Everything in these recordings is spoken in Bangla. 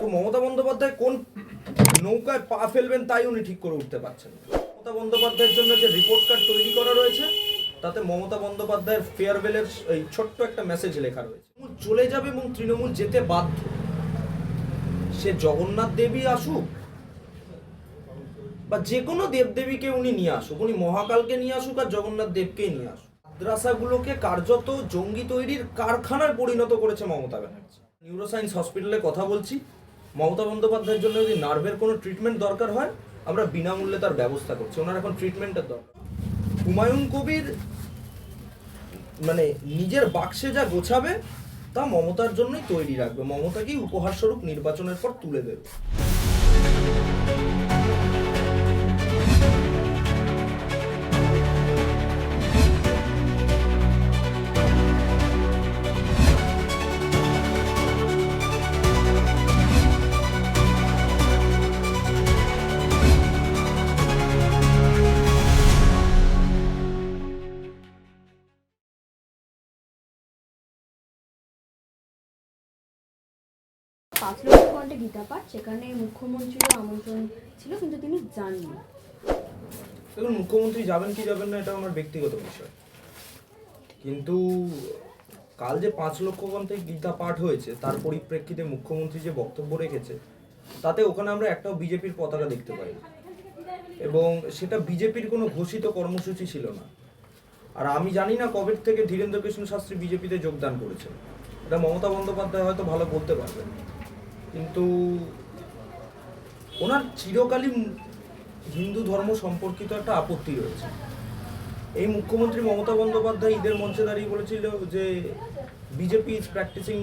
তো মমতা বন্দ্যোপাধ্যায় কোন নৌকায় পা ফেলবেন তাই উনি ঠিক করে উঠতে পারছেন মমতা বন্দ্যোপাধ্যায়ের জন্য যে রিপোর্ট কার্ড তৈরি করা রয়েছে, তাতে মমতা বন্দ্যোপাধ্যায়ের ফেয়ারওয়েলের এই ছোট্ট একটা মেসেজ লেখা রয়েছে। চলে যাবে এবং তৃণমূল যেতে বাধ্য। সে জগন্নাথ দেবী আসুক, বা যে কোনো দেবদেবীকে উনি নিয়ে আসুক, উনি মহাকালকে নিয়ে আসুক আর জগন্নাথ দেবকেই নিয়ে আসুক। মাদ্রাসাগুলোকে কার্যত জঙ্গি তৈরির কারখানায় পরিণত করেছে মমতা ব্যানার্জি। নিউরোসায়েন্স হসপিটালে কথা বলছি। মমতা বন্দ্যোপাধ্যায়ের জন্য যদি নার্ভের কোনো ট্রিটমেন্ট দরকার হয়, আমরা বিনামূল্যে তার ব্যবস্থা করছি। ওনার এখন ট্রিটমেন্টের দরকার। হুমায়ুন কবির মানে নিজের বাক্সে যা গোছাবে, তা মমতার জন্যই তৈরি রাখবে। মমতাকেই উপহারস্বরূপ নির্বাচনের পর তুলে দেবে। পাঁচ লক্ষ কণ্ঠে গীতা পাঠ, সেখানে মুখ্যমন্ত্রীরও আমন্ত্রণ ছিল, কিন্তু তিনি যাননি। দেখুন, মুখ্যমন্ত্রী যাবেন কি যাবেন না এটা আমার ব্যক্তিগত বিষয়। কিন্তু কাল যে পাঁচ লক্ষ গ্রন্থে গীতা পাঠ হয়েছে, তার পরিপ্রেক্ষিতে মুখ্যমন্ত্রী যে বক্তব্য রেখেছে, তাতে ওখানে আমরা একটাও বিজেপির পতাকা দেখতে পাই এবং সেটা বিজেপির কোনো ঘোষিত কর্মসূচি ছিল না। আর আমি জানি না কবে থেকে ধীরেন্দ্র কৃষ্ণ শাস্ত্রী বিজেপিতে যোগদান করেছেন। এটা মমতা বন্দ্যোপাধ্যায় হয়তো ভালো বলতে পারবেন। কিন্তু ওনার চিরকালীন হিন্দু ধর্ম সম্পর্কিত একটা আপত্তি রয়েছে। এই মুখ্যমন্ত্রী মমতা বন্দ্যোপাধ্যায় ঈদের মঞ্চে দাঁড়িয়ে বলেছিল যে বিজেপি ইজ প্র্যাকটিসিং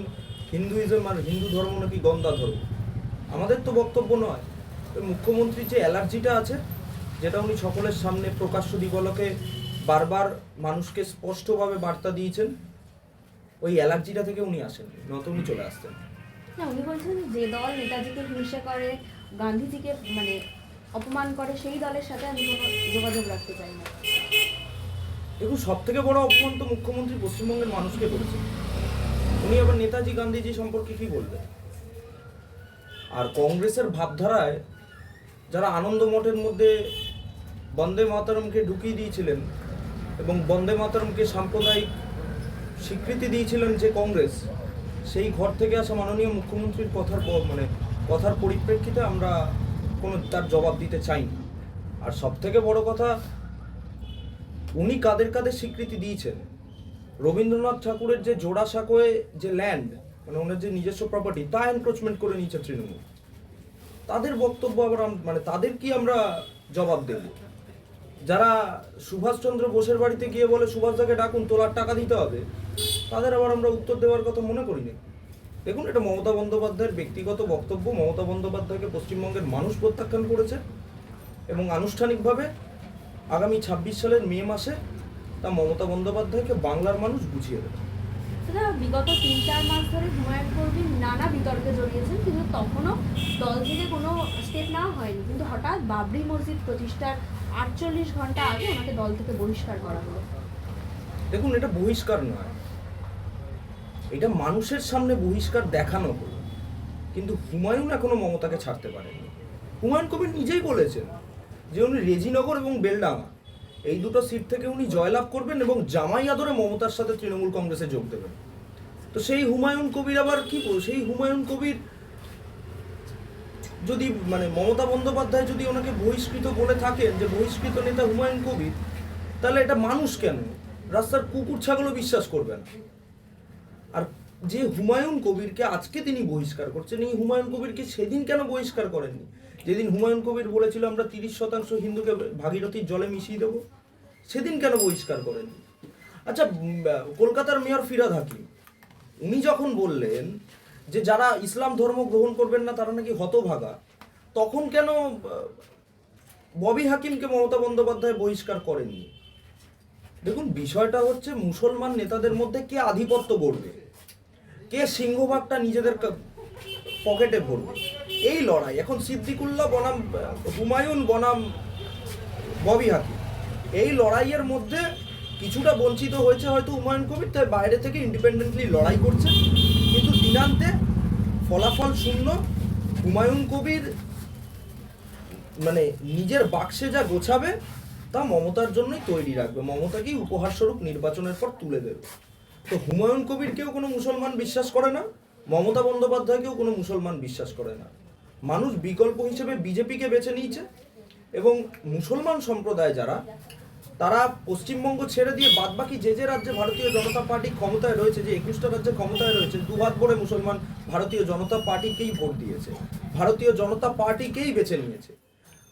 হিন্দুইজম আর হিন্দু ধর্ম নাকি গন্দা ধর্ম? আমাদের তো বক্তব্য নয়। মুখ্যমন্ত্রীর যে অ্যালার্জিটা আছে, যেটা উনি সকলের সামনে প্রকাশ্য দিবলকে বারবার মানুষকে স্পষ্টভাবে বার্তা দিয়েছেন, ওই অ্যালার্জিটা থেকে উনি আসেন নয়তো উনি চলে আসতেন না, উনি বলছেন যে দল নেতাজিকে হিংসা করে, গান্ধীজিকে মানে অপমান করে, সেই দলের সাথে আমি কোনো যোগাযোগ রাখতে চাই না। দেখুন সব থেকে বড় অপমান তো মুখ্যমন্ত্রী পশ্চিমবঙ্গের মানুষকে করেছে। উনি আবার নেতাজি গান্ধীজি সম্পর্কে কি বলবেন? আর কংগ্রেসের ভাবধারায় যারা আনন্দ মঠের মধ্যে বন্দে মাতারমকে ঢুকিয়ে দিয়েছিলেন এবং বন্দে মাতরমকে সাম্প্রদায়িক স্বীকৃতি দিয়েছিলেন যে কংগ্রেস সেই ঘর থেকে আসা মাননীয় মুখ্যমন্ত্রীর কথার মানে কথার পরিপ্রেক্ষিতে আমরা কোনো তার জবাব দিতে চাই না আর সব থেকে বড় কথা, উনি কাদের কাদের স্বীকৃতি দিয়েছেন? রবীন্দ্রনাথ ঠাকুরের যে জোড়া সাঁকোয় যে ল্যান্ড মানে ওনার যে নিজস্ব প্রপার্টি তা এনক্রোচমেন্ট করে নিয়েছে তৃণমূল। তাদের বক্তব্য আবার মানে তাদের কি আমরা জবাব দেব? যারা সুভাষচন্দ্র বোসের বাড়িতে গিয়ে বলে, সুভাষদাকে ডাকুন, তোলার টাকা দিতে হবে, তাদের আবার আমরা উত্তর দেওয়ার কথা মনে করিনি। দেখুন, এটা মমতা বন্দ্যোপাধ্যায়ের ব্যক্তিগত বক্তব্য। মমতা বন্দ্যোপাধ্যায়কে পশ্চিমবঙ্গের মানুষ প্রত্যাখ্যান করেছে এবং আনুষ্ঠানিকভাবে আগামী ছাব্বিশ সালের মে মাসে তা মমতা বন্দ্যোপাধ্যায়কে বাংলার মানুষ বুঝিয়ে দেবে। বিগত তিন চার মাস ধরে হুমায়ুন কবির নানা বিতর্কে জড়িয়েছেন, কিন্তু তখনও দল থেকে কোনো স্টেপ নেওয়া হয়নি। কিন্তু হঠাৎ বাবরি মসজিদ প্রতিষ্ঠার আটচল্লিশ ঘণ্টা আগে ওনাকে দল থেকে বহিষ্কার করা হলো। দেখুন, এটা বহিষ্কার নয়। এটা মানুষের সামনে বহিষ্কার দেখানো হলো। কিন্তু হুমায়ুন এখনও মমতাকে ছাড়তে পারেনি। হুমায়ুন কবির নিজেই বলেছেন যে উনি রেজিনগর এবং বেলডাঙ্গা, এই দুটো সিট থেকে উনি জয়লাভ করবেন এবং জামাই আদরে মমতার সাথে তৃণমূল কংগ্রেসে যোগ দেবেন। তো সেই হুমায়ুন কবির আবার কি সেই হুমায়ুন কবির যদি মানে মমতা বন্দ্যোপাধ্যায় যদি ওনাকে বহিষ্কৃত বলে থাকেন যে বহিষ্কৃত নেতা হুমায়ুন কবির, তাহলে এটা মানুষ কেন? রাস্তার কুকুর ছাগলও বিশ্বাস করবে না। আর যে হুমায়ুন কবিরকে আজকে তিনি বহিষ্কার করছেন, এই হুমায়ুন কবিরকে সেদিন কেন বহিষ্কার করেননি? যেদিন হুমায়ুন কবির বলেছিল, আমরা তিরিশ শতাংশ হিন্দুকে ভাগীরথীর জলে মিশিয়ে দেবো। সেদিন কেন বহিষ্কার করেননি? আচ্ছা কলকাতার মেয়র ফিরাদ হাকিম, উনি যখন বললেন যে যারা ইসলাম ধর্ম গ্রহণ করবেন না, তারা নাকি হতভাগা। তখন কেন ববি হাকিমকে মমতা বন্দ্যোপাধ্যায় বহিষ্কার করেননি? দেখুন, বিষয়টা হচ্ছে মুসলমান নেতাদের মধ্যে কে আধিপত্য করবে কে সিংহভাগটা নিজেদের পকেটে ভরবে? এই লড়াই। এখন সিদ্দিকুল্লাহ বনাম, হুমায়ুন বনাম, ববি হাকিম, এই লড়াইয়ের মধ্যে কিছুটা বঞ্চিত হয়েছে হয়তো হুমায়ুন কবির, তাই বাইরে থেকে ইন্ডিপেন্ডেন্টলি লড়াই করছে। দিনান্তে ফলাফল শূন্য হুমায়ুন কবির মানে নিজের বাক্সে যা গোছাবে তা মমতার জন্যই তৈরি রাখবে। মমতাকেই উপহারস্বরূপ নির্বাচনের পর তুলে দেবে। তো হুমায়ুন কবিরকেও কোনো মুসলমান বিশ্বাস করে না, মমতা বন্দ্যোপাধ্যায়কেও কোনো মুসলমান বিশ্বাস করে না। মানুষ বিকল্প হিসেবে বিজেপিকে বেছে নিয়েছে এবং মুসলমান সম্প্রদায় যারা তারা পশ্চিমবঙ্গ ছেড়ে দিয়ে বাদবাকি যে যে রাজ্যে ভারতীয় জনতা পার্টি ক্ষমতায় রয়েছে, যে একুশটা রাজ্যে ক্ষমতায় রয়েছে দুহাত ভরে মুসলমান ভারতীয় জনতা পার্টিকেই ভোট দিয়েছে। ভারতীয় জনতা পার্টিকেই বেছে নিয়েছে।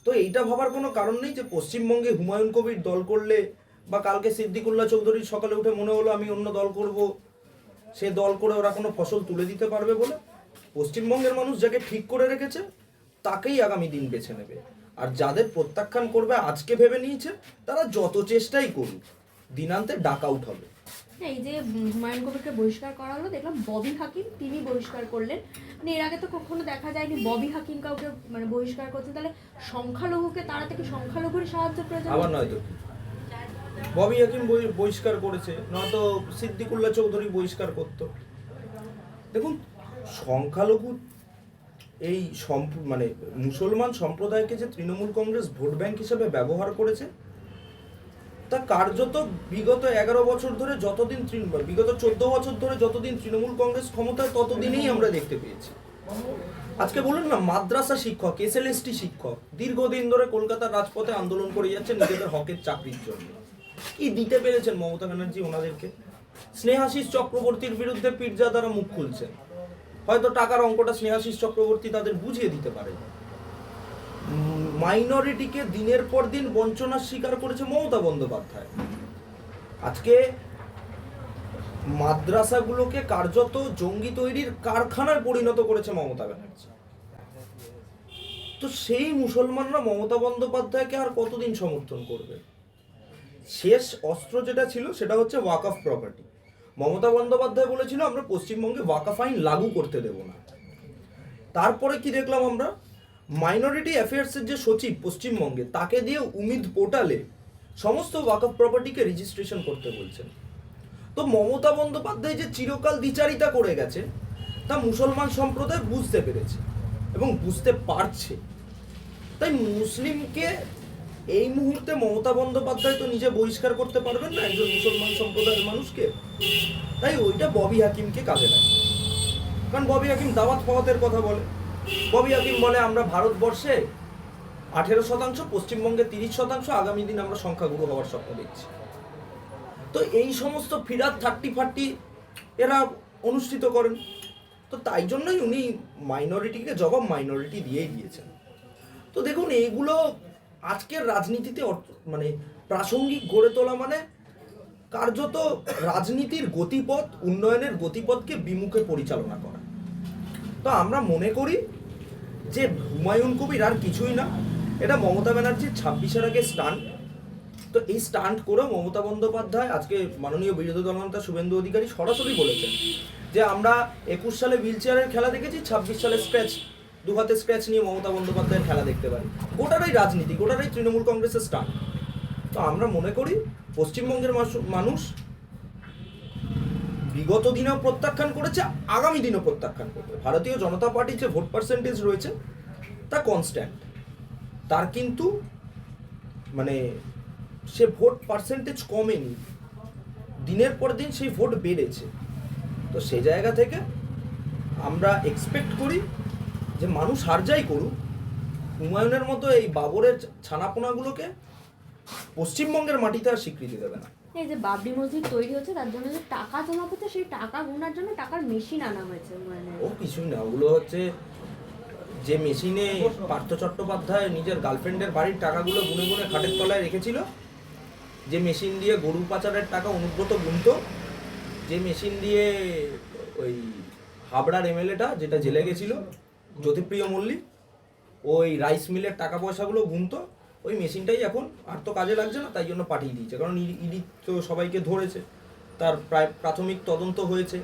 তো এইটা ভাবার কোনো কারণ নেই যে পশ্চিমবঙ্গে হুমায়ুন কবির দল করলে বা কালকে সিদ্দিকুল্লাহ চৌধুরীর সকালে উঠে মনে হলো আমি অন্য দল করব, সে দল করে ওরা কোনো ফসল তুলে দিতে পারবে বলে। পশ্চিমবঙ্গের মানুষ যাকে ঠিক করে রেখেছে, তাকেই আগামী দিন বেছে নেবে। আর যাদের প্রত্যাখ্যান করবে আজকে ভেবে নিয়েছে তারা যত চেষ্টাই করুক দিনান্তে ডাক আউট হবে। এই যে হুমায়ুন কবিরকে বহিষ্কার করা হলো দেখলাম ববি হাকিম তিনি বহিষ্কার করলেন। মানে এর আগে তো কখনো দেখা যায়নি ববি হাকিম কাউকে মানে বহিষ্কার করতে। তাহলে সংখ্যালঘুকে তারা থেকে সংখ্যালঘুর সাহায্য প্রয়োজন? আবার নয়তো কি ববি হাকিম বহি- বহিষ্কার করেছে নয়তো সিদ্দিকুল্লাহ চৌধুরী বহিষ্কার করত। দেখুন সংখ্যালঘু এই মানে মুসলমান সম্প্রদায়কে যে তৃণমূল কংগ্রেস ভোট ব্যাংক হিসেবে ব্যবহার করেছে, তা কার্যত বিগত এগারো বছর ধরে যতদিন তৃণমূল বিগত চোদ্দ বছর ধরে যতদিন তৃণমূল কংগ্রেস ক্ষমতায়, ততদিনেই আমরা দেখতে পেয়েছি। আজকে বলুন না, মাদ্রাসা শিক্ষক এস এসএলএসটি শিক্ষক, দীর্ঘদিন ধরে কলকাতার রাজপথে আন্দোলন করে যাচ্ছে নিজেদের হকের চাকরির জন্য। কি দিতে পেরেছেন মমতা ব্যানার্জি ওনাদেরকে? স্নেহাশিস চক্রবর্তীর বিরুদ্ধে পীরজাদারা মুখ খুলছেন। হয়তো টাকার অঙ্কটা স্নেহাশিস চক্রবর্তী তাদের বুঝিয়ে দিতে পারে মাইনরিটিকে দিনের পর দিন বঞ্চনার শিকার করেছে মমতা বন্দ্যোপাধ্যায়। আজকে মাদ্রাসাগুলোকে কার্যত জঙ্গি তৈরির কারখানায় পরিণত করেছে মমতা ব্যানার্জি। তো সেই মুসলমানরা মমতা বন্দ্যোপাধ্যায়কে আর কতদিন সমর্থন করবে? শেষ অস্ত্র যেটা ছিল সেটা হচ্ছে walk of property. Mamata Bandyopadhyay বলেছিল, আমরা পশ্চিমবঙ্গে ওয়াকফ আইন লাগু করতে দেব না। তারপরে কি দেখলাম আমরা? মাইনরিটি অ্যাফেয়ার্সের যে সচিব পশ্চিমবঙ্গে, তাকে দিয়ে উমিদ পোর্টালে সমস্ত ওয়াকফ প্রপার্টিকে রেজিস্ট্রেশন করতে বলছেন। তো মমতা বন্দ্যোপাধ্যায় যে চিরকাল দ্বিচারিতা করে গেছে, তা মুসলমান সম্প্রদায় বুঝতে পেরেছে এবং বুঝতে পারছে। তাই মুসলিমকে এই মুহূর্তে মমতা বন্দ্যোপাধ্যায় তো নিজে বহিষ্কার করতে পারবেন না, একজন মুসলমান সম্প্রদায়ের মানুষকে। তাই ওইটা ববি হাকিমকে কাজে লাগে কারণ ববি হাকিম দাওয়াত পাওয়াতের কথা বলে। ববি হাকিম বলে, আমরা ভারতবর্ষে আঠেরো শতাংশ, পশ্চিমবঙ্গে তিরিশ শতাংশ, আগামী দিন আমরা সংখ্যাগুরু হওয়ার স্বপ্ন দেখছি। তো এই সমস্ত ফিরাত থার্টি ফার্টি এরা অনুষ্ঠিত করেন। তো তাই জন্যই উনি মাইনরিটিকে জবাব মাইনরিটি দিয়েই দিয়েছেন। তো দেখুন, এইগুলো আজকের রাজনীতিতে মানে প্রাসঙ্গিক গড়ে তোলা মানে কার্যত রাজনীতির গতিপথ, উন্নয়নের গতিপথকে বিমুখে পরিচালনা করা। তো আমরা মনে করি যে হুমায়ুন কবির আর কিছুই না, এটা মমতা ব্যানার্জির ছাব্বিশের আগে স্টান্ট তো এই স্টান্ট করেও মমতা বন্দ্যোপাধ্যায়, আজকে মাননীয় বিরোধী দলনেতা শুভেন্দু অধিকারী সরাসরি বলেছেন যে আমরা একুশ সালে হুইল খেলা দেখেছি, ছাব্বিশ সালে স্ক্র্যাচ দু হাতে স্ক্র্যাচ নিয়ে মমতা বন্দ্যোপাধ্যায়ের খেলা দেখতে পারি। গোটাটাই রাজনীতি গোটাটাই তৃণমূল কংগ্রেসের স্টান্ট তো আমরা মনে করি, পশ্চিমবঙ্গের মানুষ বিগত দিনেও প্রত্যাখ্যান করেছে, আগামী দিনেও প্রত্যাখ্যান করবে। ভারতীয় জনতা পার্টির যে ভোট পার্সেন্টেজ রয়েছে, তা কনস্ট্যান্ট তার কিন্তু মানে সে ভোট পার্সেন্টেজ কমেনি। দিনের পর দিন সেই ভোট বেড়েছে। তো সেই জায়গা থেকে আমরা এক্সপেক্ট করি যে মানুষ হার যাই করুক হুমায়ুনের মতো এই বাবরের ছানাপোনাগুলোকে পশ্চিমবঙ্গের মাটিতে আর স্বীকৃতি দেবে না। এই যে বাবরি মসজিদ তৈরি হচ্ছে তার জন্য যে টাকা জমা করতে সেই টাকা গোনার জন্য টাকার মেশিন আনা হয়েছে মানে ও কিছুই না ওগুলো হচ্ছে যে মেশিনে পার্থ চট্টোপাধ্যায় নিজের গার্লফ্রেন্ডের বাড়ির টাকাগুলো গুনে গুনে খাটের তলায় রেখেছিল যে মেশিন দিয়ে গরু পাচারের টাকা অনুব্রত গুনত যে মেশিন দিয়ে ওই হাবড়ার এমএলএটা যেটা জেলে গেছিল জ্যোতিপ্রিয় মল্লিক, ওই রাইস মিলের টাকা পয়সাগুলো গুনতো ওই মেশিনটাই এখন আর তো কাজে লাগছে না, তাই জন্য পাঠিয়ে দিয়েছে। কারণ ইডি তো সবাইকে ধরেছে, তার প্রায় প্রাথমিক তদন্ত হয়েছে।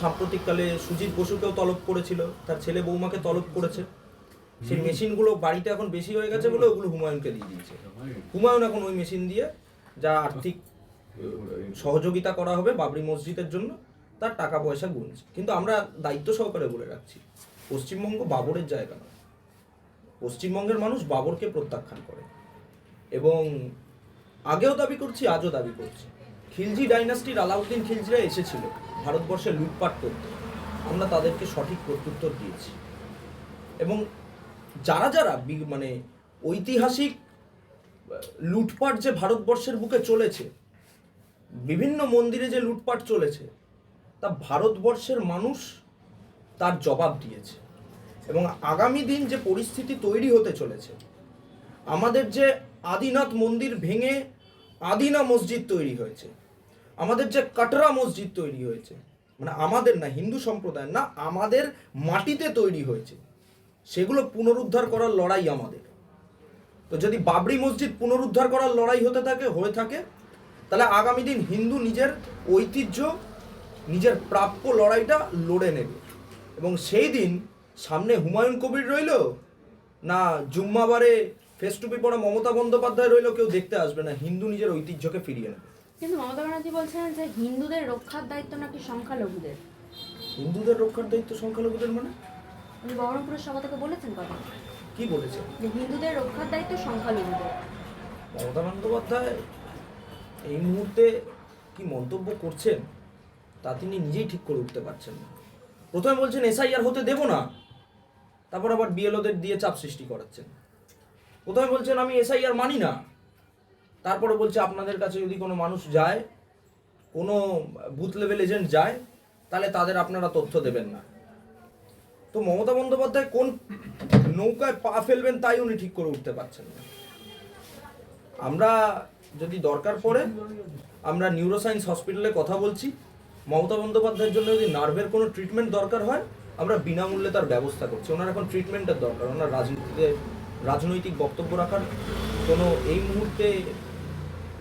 সাম্প্রতিককালে সুজিত বসুকেও তলব করেছিল, তার ছেলে বৌমাকে তলব করেছে। সেই মেশিনগুলো বাড়িতে এখন বেশি হয়ে গেছে বলে ওগুলো হুমায়ুনকে দিয়ে দিয়েছে। হুমায়ুন এখন ওই মেশিন দিয়ে যা আর্থিক সহযোগিতা করা হবে বাবরি মসজিদের জন্য তার টাকা পয়সা গুনছে। কিন্তু আমরা দায়িত্ব সহকারে বলে রাখছি, পশ্চিমবঙ্গ বাবরের জায়গা নয়। পশ্চিমবঙ্গের মানুষ বাবরকে প্রত্যাখ্যান করে এবং আগেও দাবি করছি, আজও দাবি করছি। খিলজি ডাইনাস্টির আলাউদ্দিন খিলজিরা এসেছিল ভারতবর্ষে লুটপাট করতে। আমরা তাদেরকে সঠিক প্রত্যুত্তর দিয়েছি। এবং যারা যারা মানে ঐতিহাসিক, লুটপাট যে ভারতবর্ষের বুকে চলেছে, বিভিন্ন মন্দিরে যে লুটপাট চলেছে তা ভারতবর্ষের মানুষ তার জবাব দিয়েছে। এবং আগামী দিন যে পরিস্থিতি তৈরি হতে চলেছে, আমাদের যে আদিনাথ মন্দির ভেঙে আদিনা মসজিদ তৈরি হয়েছে, আমাদের যে কাটরা মসজিদ তৈরি হয়েছে মানে আমাদের না, হিন্দু সম্প্রদায় না, আমাদের মাটিতে তৈরি হয়েছে, সেগুলো পুনরুদ্ধার করার লড়াই আমাদের। তো যদি বাবরি মসজিদ পুনরুদ্ধার করার লড়াই হতে থাকে, হয়ে থাকে, তাহলে আগামী দিন হিন্দু নিজের ঐতিহ্য নিজের প্রাপ্য লড়াইটা লড়ে নেবে। এবং সেই দিন সামনে হুমায়ুন কবির রইল না জুম্মাবারে ফেস টুপি পড়া মমতা বন্দ্যোপাধ্যায় রইল কেউ দেখতে আসবে না হিন্দু নিজের ঐতিহ্যকে ফিরিয়ে নেবে। কিন্তু মমতা ব্যানার্জি বলছেন যে হিন্দুদের রক্ষার দায়িত্ব নাকি সংখ্যালঘুদের? হিন্দুদের রক্ষার দায়িত্ব সংখ্যালঘুদের মানে? উনি বহরমপুরের সভা থেকে বলেছেন কথা। কি বলেছে? যে হিন্দুদের রক্ষার দায়িত্ব সংখ্যালঘুদের। মমতা বন্দ্যোপাধ্যায় এই মুহূর্তে কি মন্তব্য করছেন? তা তিনি নিজেই ঠিক করে উঠতে পারছেন না। প্রথমে বলছেন, এসআইআর হতে দেব না। তারপর আবার বিএলওদের দিয়ে চাপ সৃষ্টি করাচ্ছেন। প্রথমে বলছেন, আমি এসআইআর মানি না। তারপরে বলছে, আপনাদের কাছে যদি কোনো মানুষ যায়, কোনো বুথ লেভেল এজেন্ট যায়, তাহলে তাদের আপনারা তথ্য দেবেন না। তো মমতা বন্দ্যোপাধ্যায় কোন নৌকায় পা ফেলবেন তাই উনি ঠিক করে উঠতে পারছেন না। আমরা যদি দরকার পড়ে, আমরা নিউরোসায়েন্স হসপিটালে কথা বলছি। মমতা বন্দ্যোপাধ্যায়ের জন্য যদি নার্ভের কোনো ট্রিটমেন্ট দরকার হয় আমরা বিনামূল্যে তার ব্যবস্থা করছি। ওনার এখন ট্রিটমেন্টের দরকার। ওনার রাজনীতিতে রাজনৈতিক বক্তব্য রাখার কোনো এই মুহূর্তে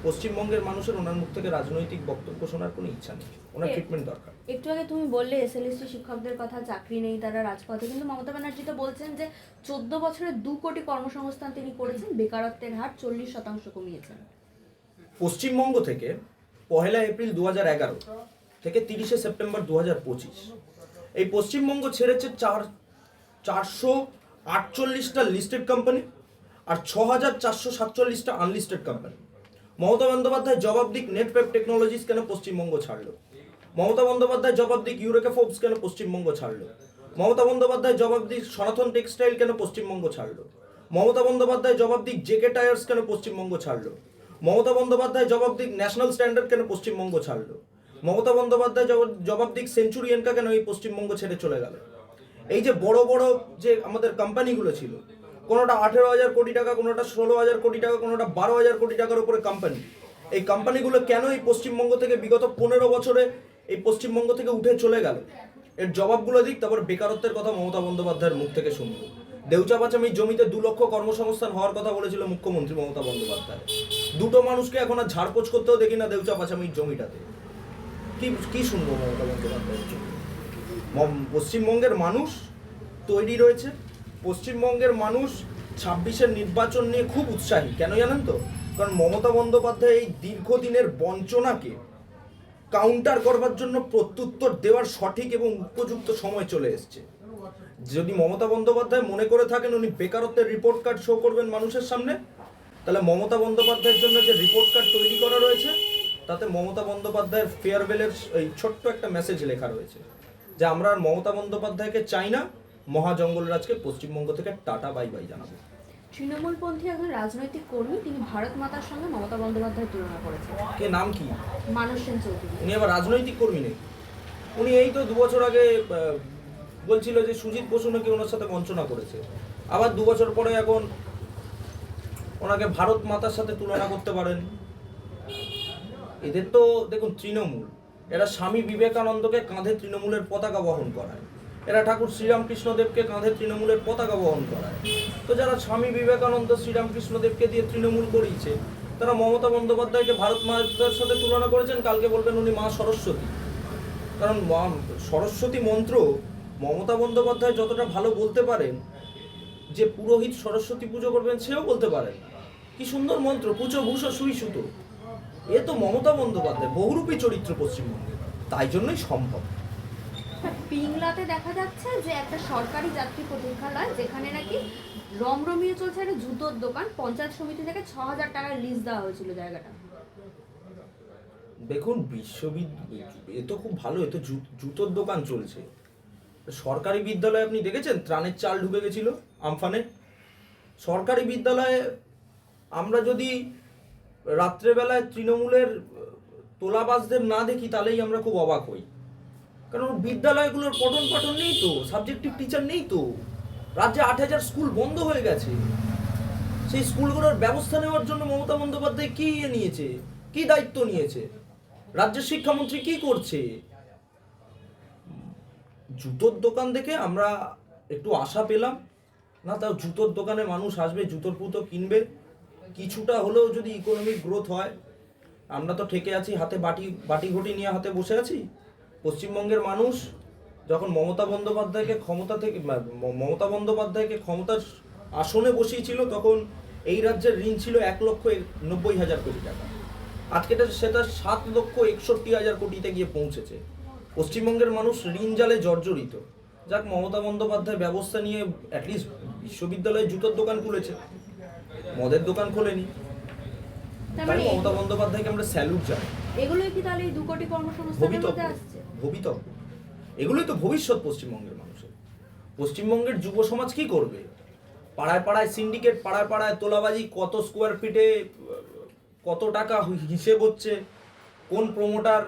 পশ্চিমবঙ্গের মানুষের ওনার মুখ থেকে রাজনৈতিক বক্তব্য শোনার কোনো ইচ্ছা নেই। ওনার ট্রিটমেন্ট দরকার। একটু আগে তুমি বললে এসএলএসটি শিক্ষকদের কথা চাকরি নেই তারা রাজপথে। কিন্তু মমতা ব্যানার্জি তো বলছেন যে চোদ্দ বছরে দু কোটি কর্মসংস্থান তিনি করেছেন বেকারত্বের হার চল্লিশ শতাংশ কমিয়েছেন। পশ্চিমবঙ্গ থেকে পহেলা এপ্রিল দু এগারো থেকে তিরিশে সেপ্টেম্বর দু এই পশ্চিমবঙ্গ ছেড়েছে চার, চারশো আটচল্লিশটা লিস্টেড কোম্পানি আর ছ হাজার চারশো সাতচল্লিশটা আনলিস্টেড কোম্পানি মমতা বন্দ্যোপাধ্যায় জবাব দিক নেটওয়েব টেকনোলজিস কেন পশ্চিমবঙ্গ ছাড়লো? মমতা বন্দ্যোপাধ্যায় জবাব দিক ইউরেকা ফোর্বস কেন পশ্চিমবঙ্গ ছাড়লো? মমতা বন্দ্যোপাধ্যায় জবাব দিক সনাতন টেক্সটাইল কেন পশ্চিমবঙ্গ ছাড়লো? মমতা বন্দ্যোপাধ্যায় জবাব দিক জেকে টায়ার্স কেন পশ্চিমবঙ্গ ছাড়লো? মমতা বন্দ্যোপাধ্যায় জবাব দিক ন্যাশনাল স্ট্যান্ডার্ড কেন পশ্চিমবঙ্গ ছাড়লো? মমতা বন্দ্যোপাধ্যায় জবাব- দিক সেঞ্চুরিয়ানকা কেন এই পশ্চিমবঙ্গ ছেড়ে চলে গেল? এই যে বড় বড় যে আমাদের কোম্পানিগুলো ছিল, কোনোটা আঠেরো হাজার কোটি টাকা, কোনোটা ষোলো হাজার কোটি টাকা, কোনোটা বারো হাজার কোটি টাকার উপরে কোম্পানি এই কোম্পানিগুলো কেন এই পশ্চিমবঙ্গ থেকে বিগত পনেরো বছরে এই পশ্চিমবঙ্গ থেকে উঠে চলে গেল? এর জবাবগুলো দিক, তারপর বেকারত্বের কথা মমতা বন্দ্যোপাধ্যায়ের মুখ থেকে শুনব। দেউচা পাচামির জমিতে দু লক্ষ কর্মসংস্থান হওয়ার কথা বলেছিল মুখ্যমন্ত্রী মমতা বন্দ্যোপাধ্যায়। দুটো মানুষকে এখন আর ঝাড়পোছ করতেও দেখি না দেউচা পাচামির জমিটাতে। কি কি শুনব মমতা বন্দ্যোপাধ্যায়ের? পশ্চিমবঙ্গের মানুষ তৈরি রয়েছে। পশ্চিমবঙ্গের মানুষ ছাব্বিশের নির্বাচন নিয়ে খুব উৎসাহী, কেন জানেন তো? কারণ মমতা বন্দ্যোপাধ্যায় এই দীর্ঘদিনের বঞ্চনাকে কাউন্টার করবার জন্য প্রত্যুত্তর দেওয়ার সঠিক এবং উপযুক্ত সময় চলে এসছে। যদি মমতা বন্দ্যোপাধ্যায় মনে করে থাকেন উনি বেকারত্বের রিপোর্ট কার্ড শো করবেন মানুষের সামনে, তাহলে মমতা বন্দ্যোপাধ্যায়ের জন্য যে রিপোর্ট কার্ড তৈরি করা রয়েছে তাতে মমতা বন্দ্যোপাধ্যায়ের ফেয়ারওয়েলের এই ছোট্ট একটা মেসেজ লেখা রয়েছে যে আমরা আর মমতা বন্দ্যোপাধ্যায়কে চাই না মহাজঙ্গলরাজকে পশ্চিমবঙ্গ থেকে টাটা বাই বাই জানাব। তৃণমূলপন্থী একজন রাজনৈতিক কর্মী তিনি ভারত মাতার সঙ্গে মমতা বন্দ্যোপাধ্যায়ের তুলনা করেছেন। কে নাম কি? মানস সেন চৌধুরী। উনি আবার রাজনৈতিক কর্মী নেই। উনি এই তো দু বছর আগে বলছিল যে সুজিত বসু নাকি ওনার সাথে বঞ্চনা করেছে। আবার দু বছর পরে এখন ওনাকে ভারত মাতার সাথে তুলনা করতে পারেন। এদের তো দেখুন তৃণমূল। এরা স্বামী বিবেকানন্দকে কাঁধে তৃণমূলের পতাকা বহন করায়। এরা ঠাকুর শ্রীরামকৃষ্ণদেবকে কাঁধে তৃণমূলের পতাকা বহন করায়। তো যারা স্বামী বিবেকানন্দ শ্রীরামকৃষ্ণদেবকে দিয়ে তৃণমূল করিয়েছে, তারা মমতা বন্দ্যোপাধ্যায়কে ভারত মাতার সাথে তুলনা করেছেন, কালকে বলবেন উনি মা সরস্বতী। কারণ সরস্বতী মন্ত্র মমতা বন্দ্যোপাধ্যায় যতটা ভালো বলতে পারেন, যে পুরোহিত সরস্বতী পুজো করবেন সেও বলতে পারেন। কি সুন্দর মন্ত্র, পুজো ভূষো সুই সুতো। এ তো মমতা বন্দ্যোপাধ্যায় বহুরূপী চরিত্র পশ্চিমবঙ্গে। তাই জন্যই সম্ভব। পিংলাতে দেখা যাচ্ছে যে একটা সরকারি যাত্রী প্রতীক্ষালয় যেখানে নাকি রমরমিয়ে চলছে একটা জুতোর দোকান পঞ্চায়েত সমিতি থেকে ছ হাজার টাকার লিজ দেওয়া হয়েছিল জায়গাটা। দেখুন বিশ্ববিদ্যালয় এ তো খুব ভালো এ তো জুতোর দোকান চলছে। সরকারি বিদ্যালয়ে আপনি দেখেছেন? ত্রাণের চাল ঢুকে গেছিল আমফানে। সরকারি বিদ্যালয়ে আমরা যদি রাত্রেবেলায় তৃণমূলের আহ, তোলাবাজদের না দেখি তাহলেই আমরা খুব অবাক হই। কারণ বিদ্যালয়গুলোর পঠন পাঠন নেই তো সাবজেক্টিভ টিচার নেই তো। রাজ্যে আট হাজার স্কুল বন্ধ হয়ে গেছে। সেই স্কুলগুলোর ব্যবস্থা নেওয়ার জন্য মমতা বন্দ্যোপাধ্যায় কি ইয়ে নিয়েছে? কি দায়িত্ব নিয়েছে? রাজ্যের শিক্ষামন্ত্রী কি করছে? জুতোর দোকান দেখে আমরা একটু আশা পেলাম। না তাও জুতোর দোকানে মানুষ আসবে জুতোর পুতো কিনবে। কিছুটা হলেও যদি ইকোনমিক গ্রোথ হয়, আমরা তো ঠেকে আছি, হাতে বাটি বাটি ঘটি নিয়ে হাতে বসে আছি। পশ্চিমবঙ্গের মানুষ যখন মমতা বন্দ্যোপাধ্যায়কে ক্ষমতা থেকে মমতা বন্দ্যোপাধ্যায়কে ক্ষমতার আসনে বসিয়েছিল, তখন এই রাজ্যের ঋণ ছিল এক লক্ষ নব্বই হাজার কোটি টাকা। আজকেটা সেটা সাত লক্ষ একষট্টি হাজার কোটিতে গিয়ে পৌঁছেছে। পশ্চিমবঙ্গের মানুষ ঋণ জালে জর্জরিত। যাক, মমতা বন্দ্যোপাধ্যায় ব্যবস্থা নিয়ে অ্যাটলিস্ট বিশ্ববিদ্যালয়ে জুতোর দোকান খুলেছে। মদের দোকান খোলেনি। তাই মানে মমতা বন্দ্যোপাধ্যায়কে আমরা স্যালুট জানাই। এগুলোই কি তাহলে এই দু কোটি কর্মসংস্থানের মধ্যে আসছে? ভবিতব্য। এগুলোই তো ভবিষ্যৎ পশ্চিমবঙ্গের মানুষের। পশ্চিমবঙ্গের যুব সমাজ কি করবে? পাড়ায় পাড়ায় সিন্ডিকেট পাড়ায় পাড়ায় তোলাবাজি কত স্কোয়ার ফিটে কত টাকা হিসেব হচ্ছে? কোন প্রমোটার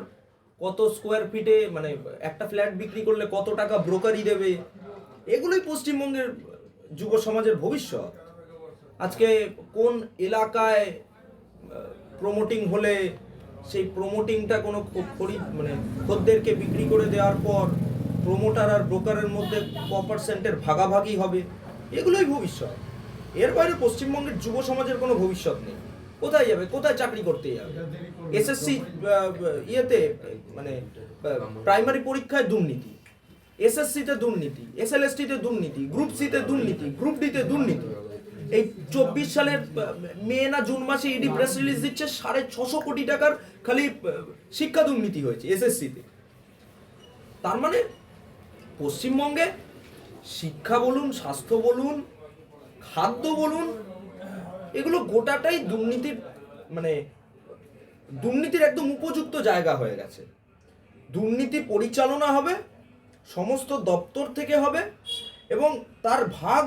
কত স্কোয়ার ফিটে মানে একটা ফ্ল্যাট বিক্রি করলে কত টাকা ব্রোকারি দেবে? এগুলোই পশ্চিমবঙ্গের যুব সমাজের ভবিষ্যৎ। আজকে কোন এলাকায় প্রমোটিং হলে সেই প্রমোটিংটা কোনো খরিদ মানে খদ্দেরকে বিক্রি করে দেওয়ার পর প্রমোটার আর ব্রোকারের মধ্যে ক পার্সেন্টের ভাগাভাগি হবে, এগুলোই ভবিষ্যৎ। এর বাইরে পশ্চিমবঙ্গের যুব সমাজের কোনো ভবিষ্যৎ নেই। কোথায় যাবে? কোথায় চাকরি করতে যাবে? এসএসসি ইয়েতে মানে প্রাইমারি পরীক্ষায় দুর্নীতি। এসএসসিতে দুর্নীতি এসএলএসটিতে দুর্নীতি গ্রুপ সিতে দুর্নীতি গ্রুপ ডিতে দুর্নীতি। এই চব্বিশ সালের মে না জুন মাসে ইডি প্রেস রিলিজ দিচ্ছে, সাড়ে ছশো কোটি টাকার খালি শিক্ষা দুর্নীতি হয়েছে এসএসসিতে তার মানে পশ্চিমবঙ্গে শিক্ষা বলুন, স্বাস্থ্য বলুন, খাদ্য বলুন, এগুলো গোটাটাই দুর্নীতির মানে দুর্নীতির একদম উপযুক্ত জায়গা হয়ে গেছে। দুর্নীতি পরিচালনা হবে, সমস্ত দপ্তর থেকে হবে, এবং তার ভাগ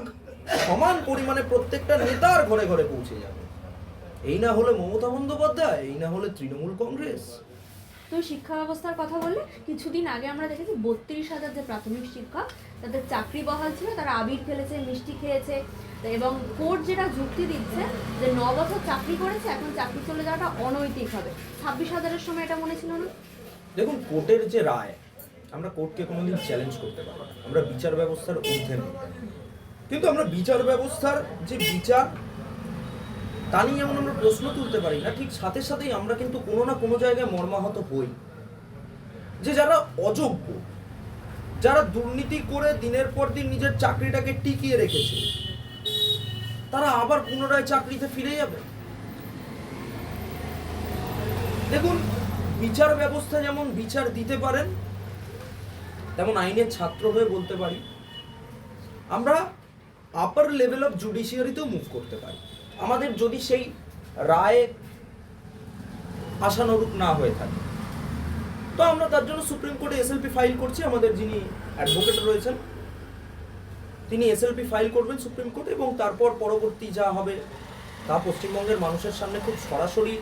সমান পরিমাণে প্রত্যেকটা নেতার ঘরে ঘরে পৌঁছে যাবে। এই না হলে মমতা বন্দ্যোপাধ্যায় এই না হলে তৃণমূল কংগ্রেস। তো শিক্ষা ব্যবস্থার কথা বললে কিছুদিন আগে আমরা দেখেছি বত্রিশ হাজার যে প্রাথমিক শিক্ষক তাদের চাকরি বহাল ছিল তারা আবির খেলেছে মিষ্টি খেয়েছে এবং কোর্ট যেটা যুক্তি দিচ্ছে যে ন বছর চাকরি করেছে এখন চাকরি চলে যাওয়াটা অনৈতিক হবে। ছাব্বিশ হাজারের সময় এটা মনে ছিল না? দেখুন কোর্টের যে রায় আমরা কোর্টকে কোনোদিন চ্যালেঞ্জ করতে পারব না। আমরা বিচার ব্যবস্থার ঊর্ধ্বে নেই। কিন্তু আমরা বিচার ব্যবস্থার যে বিচার, তা নিয়ে যেমন আমরা প্রশ্ন তুলতে পারি না। ঠিক সাথে সাথেই আমরা কিন্তু কোনো না কোনো জায়গায় মর্মাহত হই। যে যারা অযোগ্য, যারা দুর্নীতি করে দিনের পর দিন নিজের চাকরিটাকে টিকিয়ে রেখেছে, তারা আবার পুনরায় চাকরিতে ফিরে যাবে। দেখুন, বিচার ব্যবস্থা যেমন বিচার দিতে পারেন, তেমন আইনের ছাত্র হয়ে বলতে পারি। আমরা আপার লেভেল অফ জুডিশিয়ারিতেও মুভ করতে পারি। আমাদের যদি সেই রায় আশানুরূপ না হয়ে থাকে, তো আমরা তার জন্য সুপ্রিম কোর্টে এসএলপি ফাইল করছি। আমাদের যিনি অ্যাডভোকেট রয়েছেন, তিনি এসএলপি ফাইল করবেন সুপ্রিম কোর্টে এবং তারপর পরবর্তী যা হবে তা পশ্চিমবঙ্গের মানুষের সামনে খুব সরাসরি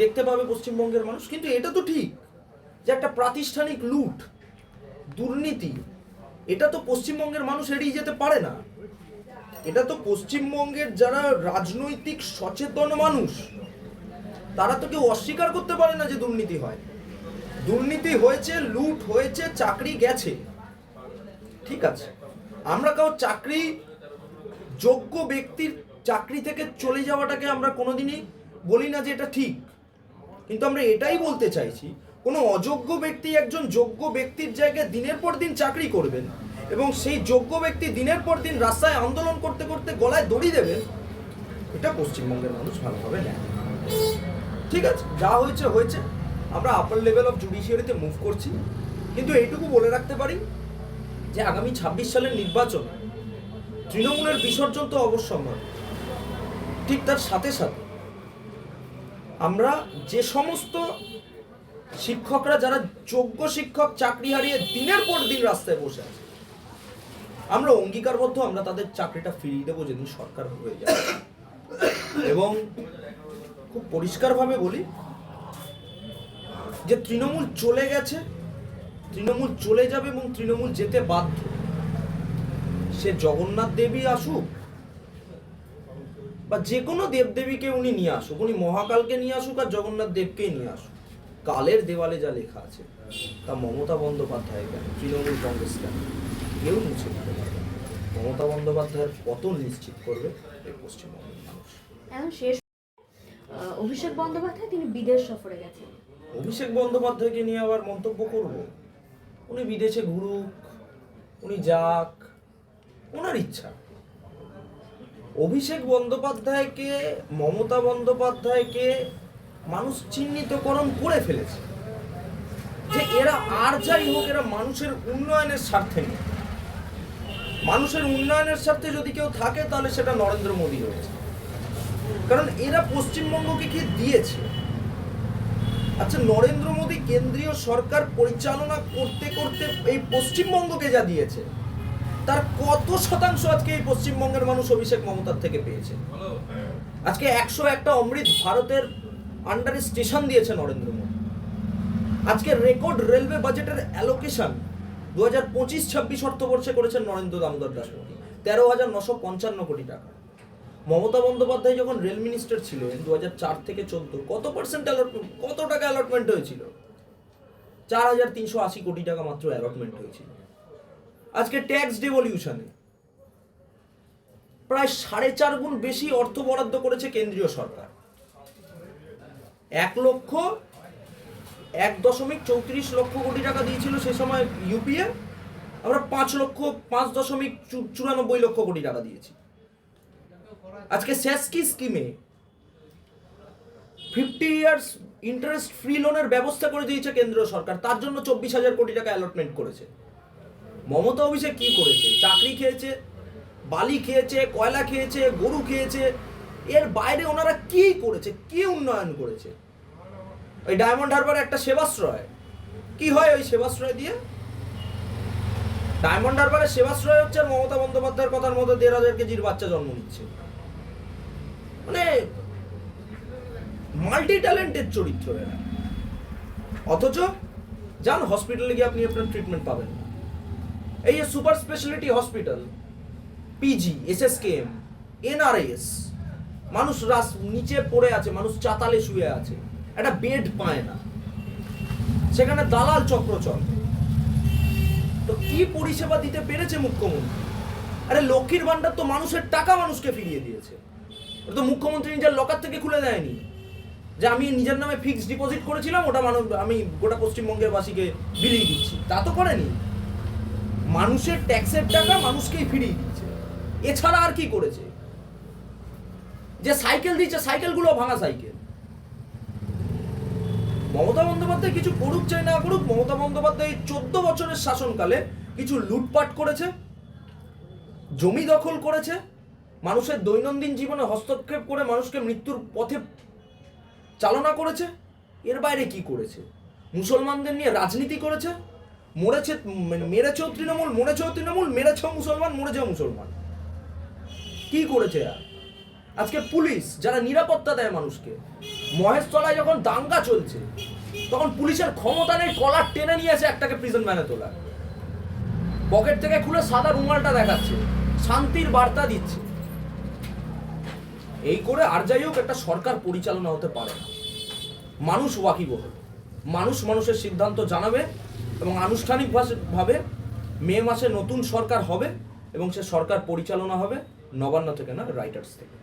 দেখতে পাবে পশ্চিমবঙ্গের মানুষ। কিন্তু এটা তো ঠিক যে একটা প্রাতিষ্ঠানিক লুট, দুর্নীতি এটা তো পশ্চিমবঙ্গের মানুষ এড়িয়ে যেতে পারে না। এটা তো পশ্চিমবঙ্গের যারা রাজনৈতিক সচেতন মানুষ, তারা তো কেউ অস্বীকার করতে পারে না যে দুর্নীতি হয়। দুর্নীতি হয়েছে, লুট হয়েছে, চাকরি গেছে। ঠিক আছে। আমরা কাউ চাকরি, যোগ্য ব্যক্তির চাকরি থেকে চলে যাওয়াটাকে আমরা কোনোদিনই বলি না যে এটা ঠিক। কিন্তু আমরা এটাই বলতে চাইছি কোনো অযোগ্য ব্যক্তি একজন যোগ্য ব্যক্তির জায়গায় দিনের পর দিন চাকরি করবেন এবং সেই যোগ্য ব্যক্তি দিনের পর দিন রাস্তায় আন্দোলন করতে করতে গলায় দড়ি দেবেন, এটা পশ্চিমবঙ্গের মানুষ ভালোভাবে নেয়। ঠিক আছে, যা হয়েছে হয়েছে। আমরা আপার লেভেল অফ জুডিশিয়ারিতে মুভ করছি। কিন্তু এইটুকু বলে রাখতে পারি যে আগামী ছাব্বিশ সালের নির্বাচন তৃণমূলের বিসর্জন তো অবশ্যম্ভাবী। ঠিক তার সাথে সাথে আমরা যে সমস্ত শিক্ষকরা যারা যোগ্য শিক্ষক চাকরি হারিয়ে দিনের পর দিন রাস্তায় বসে আছে। আমরা অঙ্গীকারবদ্ধ, আমরা তাদের চাকরিটা ফিরিয়ে দেবো যেদিন সরকার হয়ে যাবে। এবং খুব পরিষ্কারভাবে বলি যে তৃণমূল চলে গেছে, তৃণমূল চলে যাবে এবং তৃণমূল যেতে বাধ্য। সে জগন্নাথ দেবী আসুক বা যে কোনো দেবদেবীকে উনি নিয়ে আসুক, উনি মহাকালকে নিয়ে আসুক আর জগন্নাথ দেবকেই নিয়ে আসুক। কালের দেওয়ালে যা লেখা আছে তা মমতা বন্দ্যোপাধ্যায় কেন? তৃণমূল কংগ্রেস কেন? কেউ মুছে দিতে পারবে মমতা বন্দ্যোপাধ্যায়ের পতন নিশ্চিত করবে এই পশ্চিমবঙ্গের মানুষ। এখন শেষ। অভিষেক বন্দ্যোপাধ্যায় তিনি বিদেশ সফরে গেছেন। অভিষেক বন্দ্যোপাধ্যায়কে নিয়ে আবার মন্তব্য করব? উনি বিদেশে ঘুরুক উনি যাক ওনার ইচ্ছা। অভিষেক বন্দ্যোপাধ্যায়কে মমতা বন্দ্যোপাধ্যায়কে মানুষ চিহ্নিতকরণ করে ফেলেছে। যে এরা আর যাই হোক, এরা মানুষের উন্নয়নের স্বার্থে নেই। মানুষের উন্নয়নের স্বার্থে যদি কেউ থাকে, তাহলে সেটা নরেন্দ্র মোদী রয়েছে কারণ এরা পশ্চিমবঙ্গকে কি দিয়েছে? আচ্ছা নরেন্দ্র মোদী কেন্দ্রীয় সরকার পরিচালনা করতে করতে এই পশ্চিমবঙ্গকে যা দিয়েছে, তার কত শতাংশ আজকে এই পশ্চিমবঙ্গের মানুষ অভিষেক মমতার থেকে পেয়েছে? আজকে একশো একটা অমৃত ভারতের আন্ডারে স্টেশন দিয়েছে নরেন্দ্র মোদী। আজকে রেকর্ড রেলওয়ে বাজেটের অ্যালোকেশন দু হাজার পঁচিশ, ছাব্বিশ অর্থবর্ষে করেছেন নরেন্দ্র দামোদর দাস মোদী। তেরো হাজার নশো পঞ্চান্ন কোটি টাকা। মমতা বন্দ্যোপাধ্যায় যখন রেল মিনিস্টার ছিলেন দু চার থেকে চোদ্দ, কত পার্সেন্ট অ্যালটমেন্ট কত টাকা অ্যালটমেন্ট হয়েছিল? চার হাজার তিনশো আশি কোটি টাকা মাত্র অ্যালটমেন্ট হয়েছিল। আজকে ট্যাক্স ডেভলিউশনে প্রায় সাড়ে চার গুণ বেশি অর্থ বরাদ্দ করেছে কেন্দ্রীয় সরকার। এক লক্ষ, এক দশমিক চৌত্রিশ লক্ষ কোটি টাকা দিয়েছিল সে সময় ইউপিএ। আমরা পাঁচ লক্ষ, পাঁচ দশমিক চুরানব্বই লক্ষ কোটি টাকা দিয়েছি। আজকে স্যাসকি স্কিমে ফিফটি ইয়ার্স ইন্টারেস্ট ফ্রি লোনের ব্যবস্থা করে দিয়েছে কেন্দ্রীয় সরকার। তার জন্য চব্বিশ হাজার কোটি টাকা অ্যালটমেন্ট করেছে। মমতা অভিষেক কি করেছে? চাকরি খেয়েছে, বালি খেয়েছে, কয়লা খেয়েছে, গরু খেয়েছে এর বাইরে ওনারা কি করেছে? কি উন্নয়ন করেছে? ওই ডায়মন্ড হারবারে একটা সেবাশ্রয়। কি হয় ওই সেবাশ্রয় দিয়ে? ডায়মন্ড হারবারের সেবাশ্রয় হচ্ছে মমতা বন্দ্যোপাধ্যায়ের কথার মতো দেড় হাজার কেজির বাচ্চা জন্ম নিচ্ছে। মানে মাল্টি ট্যালেন্টেড চরিত্র এরা। অথচ যান হসপিটালে গিয়ে আপনি আপনার ট্রিটমেন্ট পাবেন। এই যে super speciality hospital PG S S K SSKM NRS মানুষ রাস নিচে পড়ে আছে, মানুষ চাতালে শুয়ে আছে। একটা বেড পায় না। সেখানে দালাল চক্র চলে। তো কি পরিষেবা দিতে পেরেছে মুখ্যমন্ত্রী? আরে লক্ষ্মীর ভান্ডার তো মানুষের টাকা মানুষকে ফিরিয়ে দিয়েছে। ওটা তো মুখ্যমন্ত্রী নিজের লকার থেকে খুলে দেয়নি। যে আমি নিজের নামে ফিক্সড ডিপোজিট করেছিলাম, ওটা মানুষ, আমি গোটা পশ্চিমবঙ্গের বাসীকে বিলিয়ে দিচ্ছি। তা তো করেনি। মানুষের ট্যাক্সের টাকা মানুষকেই ফিরিয়ে দিচ্ছে এছাড়া আর কি করেছে? যে সাইকেল দিচ্ছে সাইকেলগুলো ভাঙা সাইকেল। মমতা বন্দ্যোপাধ্যায় কিছু করুক চাই না করুক, মমতা বন্দ্যোপাধ্যায় চোদ্দ বছরের শাসনকালে কিছু লুটপাট করেছে, জমি দখল করেছে, মানুষের দৈনন্দিন জীবনে হস্তক্ষেপ করে মানুষকে মৃত্যুর পথে চালনা করেছে, এর বাইরে কি করেছে? মুসলমানদের নিয়ে রাজনীতি করেছে, মরেছে মেরেছেও তৃণমূল, মরেছেও তৃণমূল, মেরেছেও মুসলমান, মরেছেও মুসলমান। কি করেছে আর আজকে পুলিশ, যারা নিরাপত্তা দেয় মানুষকে মহেশতলায় যখন দাঙ্গা চলছে, তখন পুলিশের ক্ষমতা নেই, কলার টেনে নিয়ে এসে একটাকে প্রিজন ম্যানে তোলা পকেট থেকে খুলে সাদা রুমালটা দেখাচ্ছে, শান্তির বার্তা দিচ্ছে। এই করে আর যাই হোক, একটা সরকার পরিচালনা হতে পারে না। মানুষ ওয়াকিবহ মানুষ মানুষের সিদ্ধান্ত জানাবে এবং আনুষ্ঠানিকভাবে মে মাসে নতুন সরকার হবে এবং সে সরকার পরিচালনা হবে। নবান্ন থেকে না রাইটার্স থেকে।